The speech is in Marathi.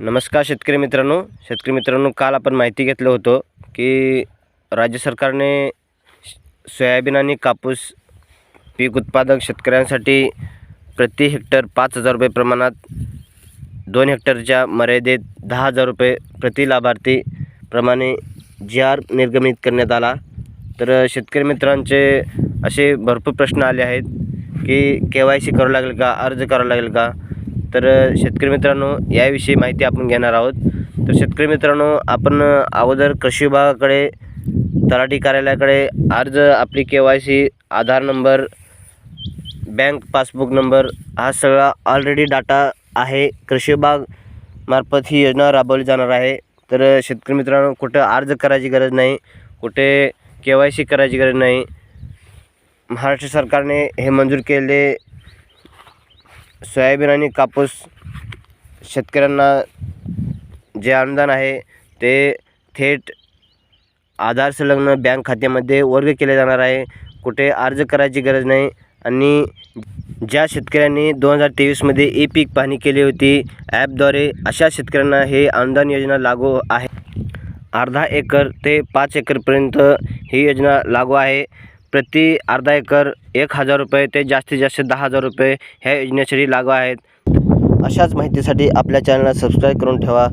नमस्कार शेतकरी मित्रांनो. शेतकरी मित्रांनो काल आपण माहिती घेतलं होतं की राज्य सरकारने सोयाबीन आणि कापूस पीक उत्पादक शेतकऱ्यांसाठी प्रति हेक्टर पाच हजार रुपये प्रमाणात दोन हेक्टरच्या मर्यादेत दहा हजार रुपये प्रति लाभार्थी प्रमाणे जी आर निर्गमित करण्यात आला. तर शेतकरी मित्रांचे असे भरपूर प्रश्न आले आहेत की के वाय सी करावं लागेल का अर्ज करावा लागेल का? तर शेतकरी मित्रांनो याविषयी माहिती आपण घेणार आहोत. तर शेतकरी मित्रांनो आपण अगोदर कृषी विभागाकडे तलाठी कार्यालयाकडे अर्ज आपली K Y C Aadhaar number bank passbook number हा सगळा ऑलरेडी डाटा आहे. कृषी विभाग मार्फत ही योजना राबवली जाणार आहे. तर शेतकरी मित्रांनो कुठं अर्ज करायची गरज नाही कुठे के वाय सी करायची गरज नाही. महाराष्ट्र सरकारने हे मंजूर केले सोयाबीन आणि कापूस शेतकऱ्यांना जे अनुदान आहे ते थेट आधार संलग्न बँक खात्यामध्ये वर्ग केले जाणार आहे. कुठे अर्ज करायची गरज नाही. आणि ज्या शेतकऱ्यांनी दोन हजार तेवीसमध्ये ई पीक पाहणी केली होती ॲपद्वारे अशा शेतकऱ्यांना हे अनुदान योजना लागू आहे. अर्धा एकर ते पाच एकरपर्यंत ही योजना लागू आहे. प्रति अर्धा एकर एक हजार रुपये ते जास्तीत जास्त दहा हजार रुपये ह्या योजनेसाठी लागू आहेत. अशाच माहितीसाठी आपल्या चॅनलला सबस्क्राईब करून ठेवा.